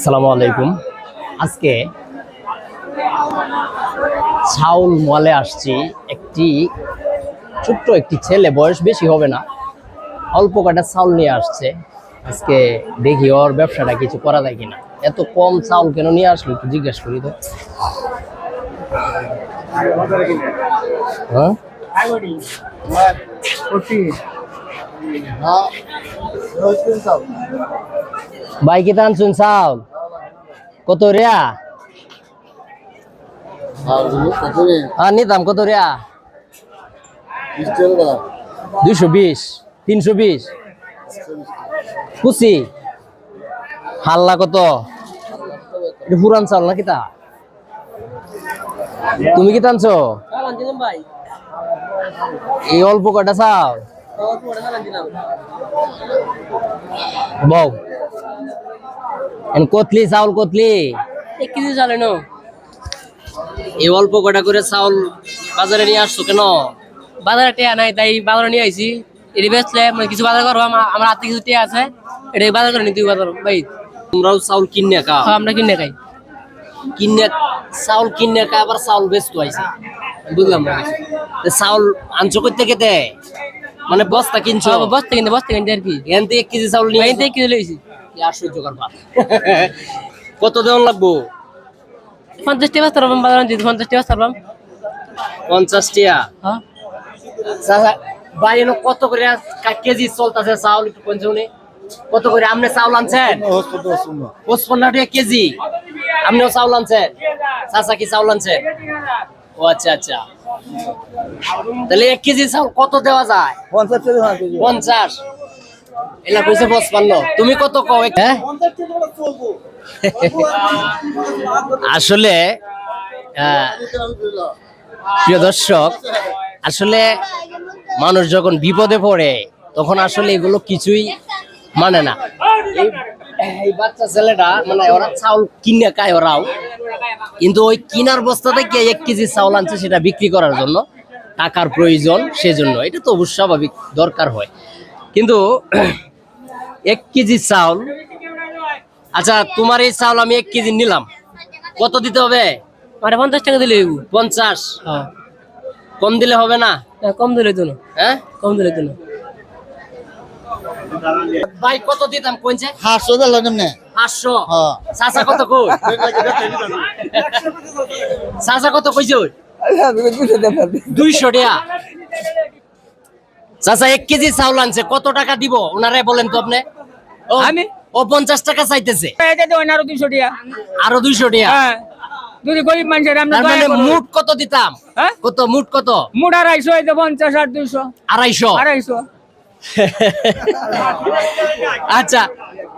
আসসালামু আলাইকুম। আজকে ছাউল মলে আসছি। একটি ছোট্ট একটি ছেলে, বয়স বেশি হবে না, অল্প কাটা চাউল নিয়ে আসছে। আজকে দেখি ওর ব্যবসাটা কিছু করা যায় কিনা। এত কম চাউল কেন নিয়ে আসলো একটু জিজ্ঞেস করি তো। হ্যাঁ? ভাই, কি চাউল কত রিয়া? হ্যাঁ নিতাম, কত রিয়া? দুইশো বিশ, তিনশো বিশ, কুচি। হাল্লা কত? পুরান চাল নাকি তা? তুমি কি টানছো? এই অল্প কটা চাল? বউ। কতলি চাউল কতলি? এক কেজি চালে ন এই অল্প কটা করে চাউল বাজারে নিয়ে আসছো কেন? বাজারে টিয়া নাই তাই বাজারে নিয়ে আইছি। এটি বেচলে মানে কিছু বাজার করব আমার হাতে কিছু টিয়া আছে এটা বাজার করে নিতে বাজার ভাই। তোমরাও চাউল কিনে খাও। হ্যাঁ, আমরা কিনে খাই। কিনে চাউল কিনে খাই আবার চাউল বেচতো আইছে। বুঝলাম না। চাউল আনছো করতে কেতে? মানে বস্তা কিনছো? বস্তা কিনতে বস্তা কিনতে আর কি। থেকে এক কেজি চাউল নিয়ে এক কেজি লইছি। আশ্চর্য ব্যাপার কত দেওয়ান লাগবো? পঞ্চাশ টাকা বস্তা পারবাম বাজারে দিতে পঞ্চাশ পঞ্চাশ টিয়া হ্যাঁ। চাচা, ভাই এনো কত করে কেজি চলতেছে চাউল একটু কত করে আপনি চাউল আনছেন? পঁচপন্ন টাকা কেজি। আপনিও চাউল আনছেন? চাচা কি চাউল আনছেন ও আচ্ছা আচ্ছা। তাহলে এক কেজি চাউল কত দেওয়া যায়? পঞ্চাশ। এলা কইছে পঁচপান্ন তুমি কত কও হ্যাঁ? আসলে প্রিয় দর্শক, আসলে মানুষ যখন বিপদে পড়ে, তখন আসলে এগুলো কিছুই মানে না। এই- বাচ্চা ছেলেটা মানে ওরা চাউল কিনে খায় ওরাও। কিন্তু ওই কিনার বস্তা থেকে এক কেজি চাউল আনছে সেটা বিক্রি করার জন্য, টাকার প্রয়োজন সেজন্য। এটা তো অবশ্য স্বাভাবিক দরকার হয়। কিন্তু এক কেজি চাউল। আচ্ছা তোমার এই চাউল আমি এক কেজি নিলাম। কত দিতে হবে? মানে পঞ্চাশ টাকা দিলে পঞ্চাশ। হ্যাঁ। কম দিলে হবে না? কম দিলে তো হ্যাঁ? কম দিলে তো ভাই কত দিতাম কোনছে দিল হ্যাঁ। চাচা কত কই? চাচা কত কইছে দুইশো টাকা। চাচা এক কেজি চাউল আনছে কত টাকা দিব? ওনারে বলেন তো আপনি। ও, আমি? ও পঞ্চাশ টাকা চাইতেছে। আরও দুইশো টাকা। আরও দুইশো টাকা? হ্যাঁ। যদি গরিব মানুষের মানে মুট কত দিতাম? হ্যাঁ? কত মুট কত? আড়াইশো এই তো পঞ্চাশ আর দুইশো। আড়াইশো? আড়াইশো। আচ্ছা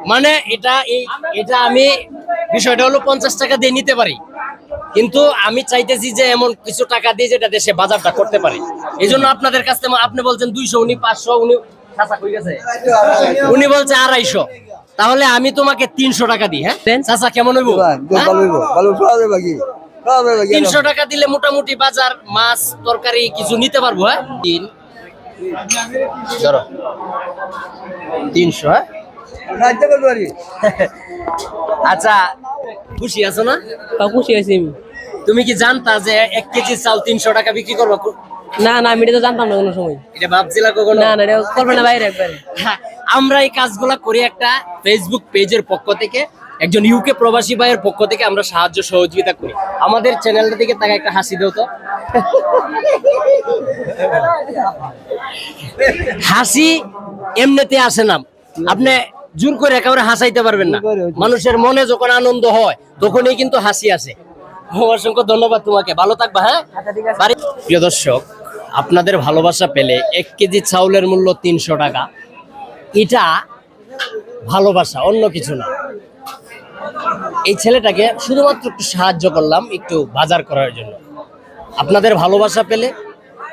মানে এটা এই এটা আমি বিষয়টা হলো পঞ্চাশ টাকা দিয়ে নিতে পারি। কিন্তু আমি চাইতেছি যে এমন কিছু টাকা দিয়ে যেটা দেশে বাজারটা করতে পারি। এই জন্য আপনাদের কাছ থেকে আপনি বলছেন দুইশো উনি পাঁচশো উনি চাচা কই গেছে? উনি বলছে আড়াইশো। তাহলে আমি তোমাকে তিনশো টাকা দিই হ্যাঁ? চাচা কেমন হইব? তিনশো টাকা দিলে মোটামুটি বাজার মাছ তরকারি কিছু নিতে পারব হ্যাঁ? তিন ধরো। তিনশো হ্যাঁ? আচ্ছা খুশি আছো না? খুশি আছি আমি। তুমি কি জানতা যে এক কেজি চাল তিনশো টাকা বিক্রি করব? না না আমি এটা তো জানতাম না কোনো সময়। এটা ভাবছিলা কখনো? না না এটা করবে না বাইরে একবারে। হ্যাঁ, আমরা এই কাজগুলা করি একটা ফেসবুক পেজের পক্ষ থেকে একজন ইউকে প্রবাসী ভাইয়ের পক্ষ থেকে আমরা সাহায্য সহযোগিতা করি। আমাদের চ্যানেলটা থেকে তাকে একটা হাসি দাও তো। হাসি এমনিতে আসে না। আপনি জোর করে একেবারে হাসাইতে পারবেন না। মানুষের মনে যখন আনন্দ হয় তখনই কিন্তু হাসি আসে। অসংখ্য ধন্যবাদ তোমাকে। ভালো থাকবা হ্যাঁ? বাড়ি- প্রিয় দর্শক আপনাদের ভালোবাসা পেলে এক কেজি চাউলের মূল্য তিনশো টাকা। এটা ভালোবাসা অন্য কিছু না। এই ছেলেটাকে শুধুমাত্র একটু সাহায্য করলাম একটু বাজার করার জন্য। আপনাদের ভালোবাসা পেলে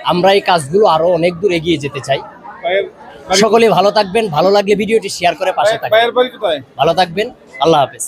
আমরা এই কাজগুলো আরও অনেক দূর এগিয়ে যেতে চাই। সকলে ভালো থাকবেন ভালো লাগলে ভিডিওটি শেয়ার করে পাশে থাকবেন। ভালো থাকবেন আল্লাহ হাফেজ।